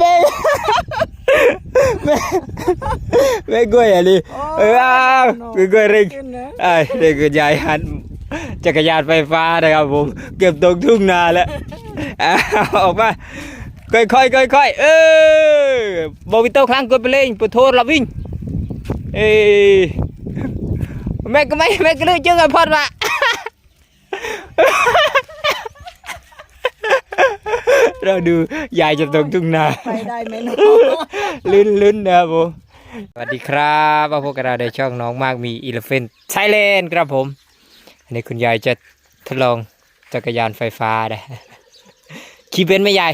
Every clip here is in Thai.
แม่แม่แม่กล้วยอะไรเอออ้าวคือกล้วยเร่งไอ้เด็กคุณยายหันจักรยานไฟฟ้านะครับผม เก็บตกทุ่งนาแล้วเอาออกมาค่อยๆค่อยๆเออบอวิโต้ครั้งกดไปเลยปวดโทษเราวิ่งเอ้ยแม่ก็ไม่แม่ก็เลยเจอกันพอดมา เราดูยายจะตกทุ่งนา ไปได้ไหมเนาะลุ้นลุ้นนะครับผมสวัสดีครับมาพบกับเราในช่องน้องมากมีอีเลฟเฟนไทยแลนด์ครับผม อันนี้คุณยายจะทดลองจักรยานไฟฟ้าได้ขี่เป็นไหมยาย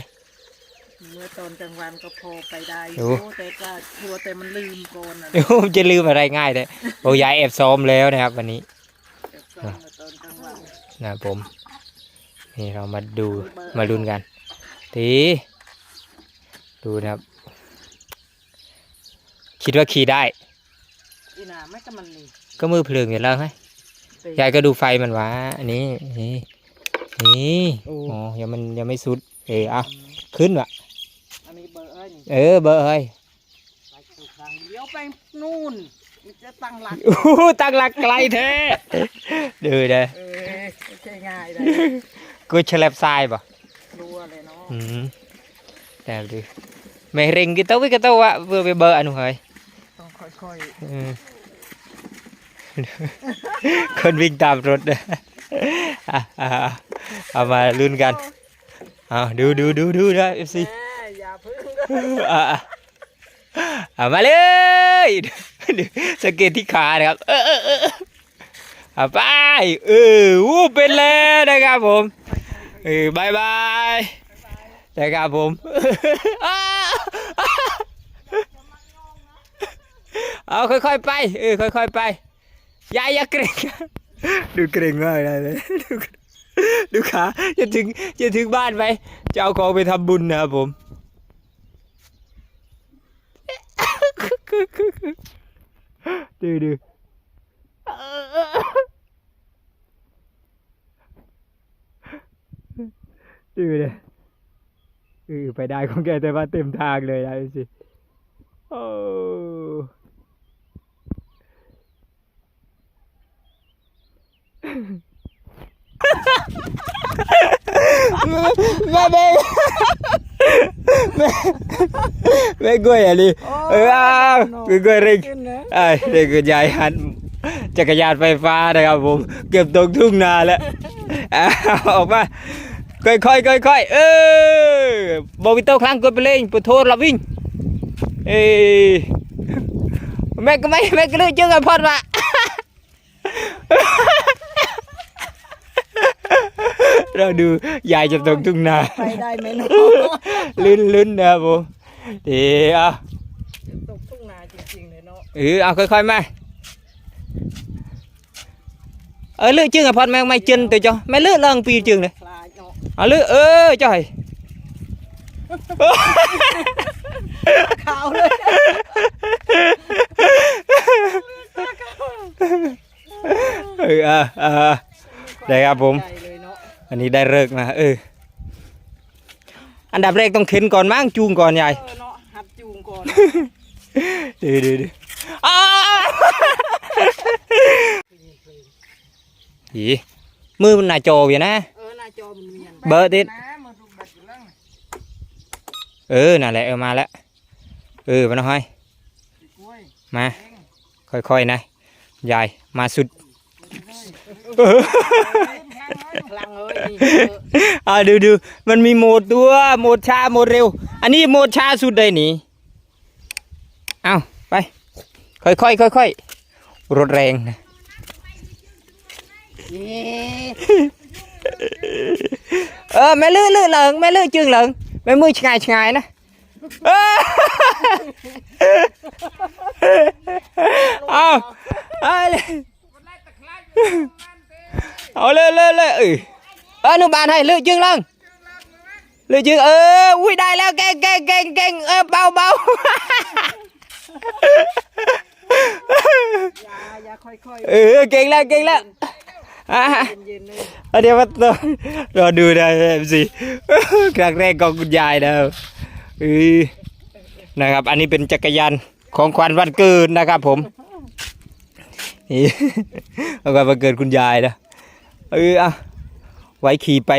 เมื่อตอนกลางวันก็พอไปได้อโอ้ยู่แต่ก็กลัวแต่มันลืมก่อนนะเดี๋ยวผมจะลืมอะไรง่ายเลยโอ้ยายแอบซ้อมแล้วนะครับ วันนี้เก็บซ่อนมาตอนกลางวันนะครับผม นี่เรามาดูมาลุ้นกัน ตีดูนะครับ คิดว่าขี่ได้อีน่าไม่ก็มันนี่ก็มือเพลิงอยู่แล้วไงเตะยายก็ดูไฟมันวะอันนี้นี่นี่โอ้อ๋อยังมันยังไม่สุด เอออะขึ้นวะอันนี้เบอร์เอ้ยนี่เออเบอร์เฮ้ยไปถูกทางเลี้ยวไปนู่นมันจะตั้งหลักอู้หูตั้งหลักไกลแท้ดูเด้อเออไม่ใช่ง่ายเลยกูฉลับทรายป่ะ รัวเลยเนาะอืมแต่ดูไม่เร่งกี่ตัวกี่ตัววะเพื่อไปเบอร์อันนู้นเฮ้ยต้องค่อยอืมคนวิ่งตามรถเด้ออะอะอะเอามาลุ้นกันเอาดูดูดูดูนะเอฟๆซีแม่อย่าพึ่งเลยอะอะเอามาเลยดูสังเกตที่ขานะครับ เออเออเออเอาไป เออวู้เป็นแล้วนะครับผม เออบายบายนะครับผมเอาค่อยๆไปเออค่อยๆไปยายอย่าเกรงดูเกรงมากเลยดูดูขาจะถึงจะถึงบ้านไหมจะเอาของไปทำบุญนะครับผมดูดู ดูเลยเออไปได้ของแกแต่ว่าเต็มทางเลยนะสิโอ้แม่แม่แม่แม่กล้วยอะไรเอออ้าวคือกล้วยเร่งไอ้เด็กคุณยายหันจักรยานไฟฟ้านะครับผม เก็บตกทุ่งนาแล้วออกมา ค่อยๆค่อยๆเออบอวิโต้ครั้งกดไปเลยปวดโทษเราวิ่งเอ้ยแม่ก็ไม่แม่ก็เลยเจอกันพอดมาเราดูยายจะตกทุ่งนาไปได้ไหมเนาะลุ้นลุ้นนะครับผมเดี๋ยวตกทุ่งนาจริงๆเลยเนาะเออเอาค่อยๆมาเออเลือก chương à phật mày mày chân từ cho mày lướt lần pi chương này คลายเนาะ à lướt ơ trời ขาวเลย ừ à à đây ครับผมใจเลยเนาะอันนี้ได้เลิกมาเอออันดับแรกต้องเข็นก่อนมั้งจูงก่อนยายเออเนาะหัดจูงก่อนดูดูดูอ้าอีมือมันหน้าจออยู่นะเออหน้าจอมันเวียนเบอร์ติดนะมันดูบัตรอยู่แล้วไงเออนั่นแหละเออมาแล้วเออมาหน่อยกล้วยมาเองค่อยๆนะยายมาสุดพลังเอ้ยนี่เอออ่าดูดูมันมีโหมดตัวโหมดช้าโหมดเร็ว อันนี้โหมดช้าสุดเลยนี่เอาไป ค่อยๆค่อยๆรถแรงนะ เย้เออแม่ลื้อลื้อเหลิงแม่ลื้อจึงเหลิงแม่มือชงายชงายนะเออเอาเอาเลยเอาเลยเลยเลยเออเออนุบานให้ลื้อจึงเหลิงลื้อจึงเอออุ้ยได้แล้วเก่งเก่งเก่งเก่งเออเบาเบาอย่าอย่าค่อยเออเก่งแล้วเก่งแล้ว อะๆเดี๋ยวมาต่อรอดูนะเอฟซีครั้งแรกของคุณยายนะเออนะครับ อันนี้เป็นจักรยานของขวัญวันเกิดนะครับ ผมนี่ของขวัญวันเกิดคุณยายนะเอออะไว้ขี่ไป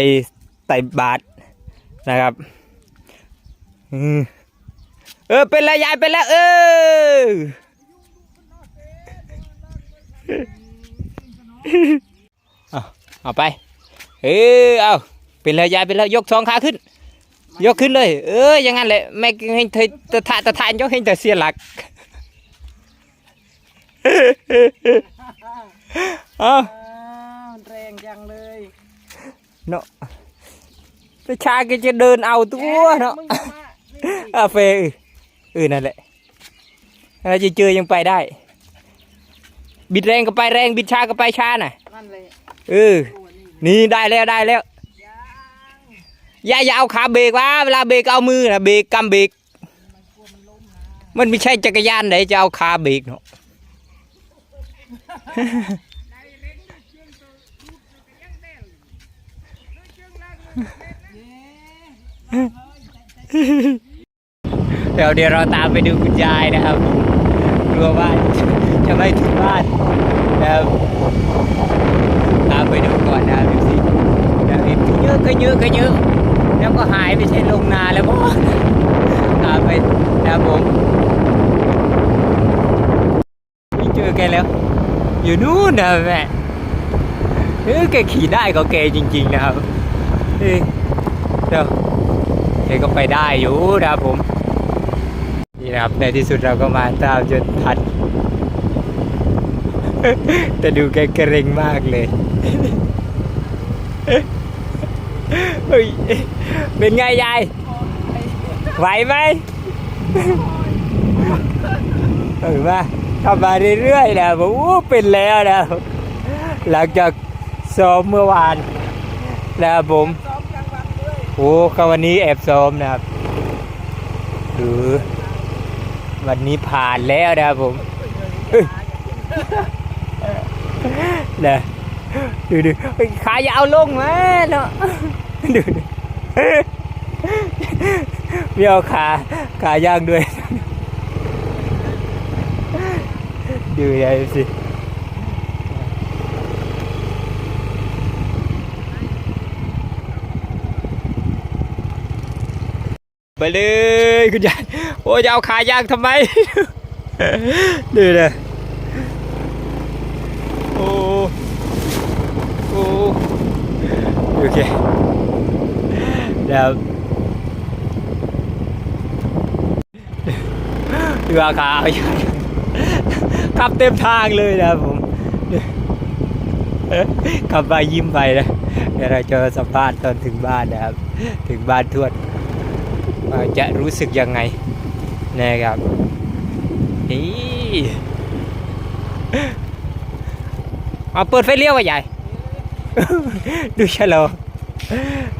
ไต่บาทนะครับเออเป็นแล้วยายเป็นแล้วเออ เอาเอาไป เออเอาเป็นแล้วยายเป็นแล้วยกสองขาขึ้น ยกขึ้นเลย เอออย่างนั้นแหละแม่เห็นเธอตะทะตะทานยกเห็นแต่เสียหลักเอาอ้าวแรงจังเลยเนาะประชาก็จะเดินเอาตัวเนาะมึงอย่ามานี่อาเฟเออเออนั่นแหละเราจะเจอยังไปได้ บิดแรงก็ไปแรงบิดช้าก็ไปช้าน่ะนั่นเลย เออ นี่ได้แล้วได้แล้วอย่าอย่าเอาขาเบรกวะเวลาเบรกเอามือนะเบรกกำเบรกมันไม่ใช่จักรยานไหนจะเอาขาเบรกเนาะเดี๋ยวเดี๋ยวเราตามไปดูคุณยายนะครับกลัวว่าจะไม่ถึงบ้านนะครับาไปดูก่อนนะพี่สินะครับขยื้อขยื้อขยื้แล้วก็หายไปใช่นลงนาแล้วบ่ตามไปนะผมไม่เจอแกแล้ว อยู่นู่นนะแม่เออแกขี่ได้ก็แกจริง ๆ นะครับเฮ้ยเดี๋ยวแกก็ไปได้อยู่นะครับผมนี่นะครับในที่สุดเราก็มาตามจนทันแต่ดูแกเกรงมากเลย เป็นไงยาย ไหวไหมเออมาขับมาเรื่อยๆนะผมอู้เป็นแล้วนะหลังจากซ้อมเมื่อวานนะครับผมซ้อมกลางวันด้วยโอ้ก็วันนี้แอบซ้อมนะครับหรือวันนี้ผ่านแล้วนะครับผมเอ้ยนะ ดูดูเฮ้ยขายาวลงมาเนาะดูดูมีเอาขาขาย่างด้วย ดูยายสิไปเลยคุณยายโอ้ยจะเอาขายางทำไม ดูเลยโอ้โอ้ โอเคเดี๋ยวดูอาขาเอาอย่างขับเต็มทางเลยนะผมขับไปยิ้มไปนะเดี๋ยวเราจะสัมภาษณ์ตอนถึงบ้านนะครับ ถึงบ้านทวดจะรู้สึกยังไงนะครับนี่เอาเปิดไฟเลี้ยวว่ะยาย ดูชะลอ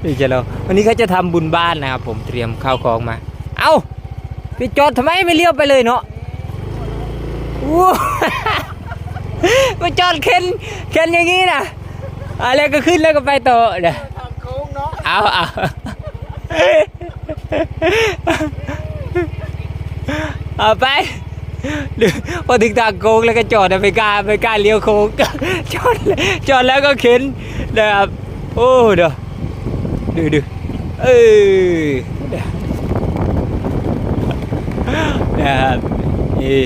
ดูชะลอวันนี้เขาจะทำบุญบ้านนะครับผมเตรียมข้าวของมา เอาไปจอดทำไมไม่เลี้ยวไปเลยเนาะอู้มาจอดเข็นเข็นอย่างงี้นะอะไรก็ขึ้นแล้วก็ไปต่อเดี๋ยวทางโค้งเนาะเอาเอาเอาไป พอถึงทางโค้งแล้วก็จอดนะไม่กล้าไม่กล้าเลี้ยวโค้งจอดจอดแล้วก็เข็นนะครับโอ้เดี๋ยวดูดูเออนะครับนี่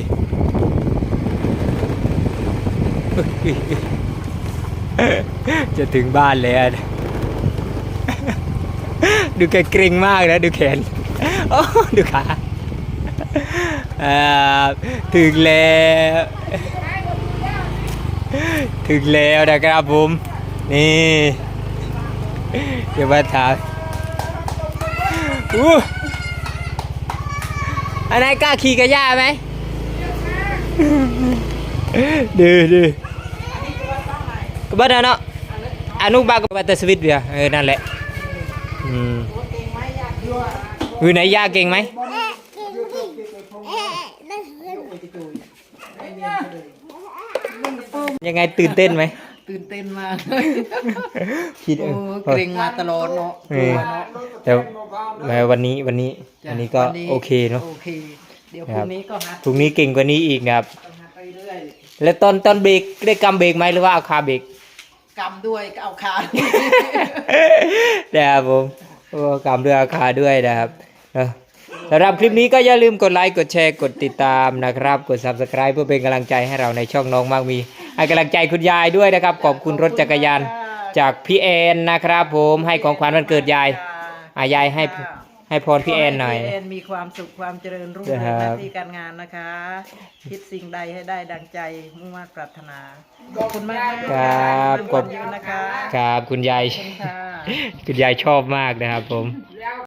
จะถึงบ้านแล้วดูแกเกรงมากนะ ดูแขน โอ้ ดูขา ถึงแล้ว ถึงแล้วนะครับผม นี่ เดี๋ยวมาถามอู้อันไหนกล้าขี่กับย่าไหมดูดูก็บ้านเนาะอนุบาลกับบัตเตอร์สวิตเดียเออนั่นแหละอืมอยู่ไหนยาเก่งไหม ยังไงตื่นเต้นไหม ตื่นเต้นมากคิดเอโอ้อเกรงมาตลอดเนาะกลัวเนาะแต่แม้วันนี้วันนี้จ้ะวันนี้ก็วัโอเคเนาะ โอเค เดี๋ยวคพรัรุ่บงนี้ก็หัดพรุ่งนี้เก่งกว่านี้อีกนะครับ หัดไปเรื่อยแล้วตอนตอนเบรกได้กำเบรกไหมหรือว่าเอาคาเบรก กำด้วยก็เอาขานะครับผมโอ้กำด้วยเอาคาด้วยนะครับเนอะสำหรับคลิปนี้ก็อย่าลืมกดไลค์ กดแชร์ กดติดตามนะครับ กด subscribe เพื่อเป็นกำลังใจให้เราในช่องน้องมากมี ให้กำลังใจคุณยายด้วยนะครับ ขอบคุณรถจักรยานจากพี่แอนนะครับ ผมให้ของขวัญวันเกิดยายอายายให้ให้พรพี่แอนหน่อยขให้พี่แอนมีความสุขความเจริญรุ่งเรืองครัหบน้าที่การงานนะคะ คิดสิ่งใดให้ได้ดังใจมุ่งมั่นปรารถนา ขอบคุณมากครับขอบคุณนะคะครับคุณยาย ขอบคุณค่ะ คุณยายชอบมากนะครับผม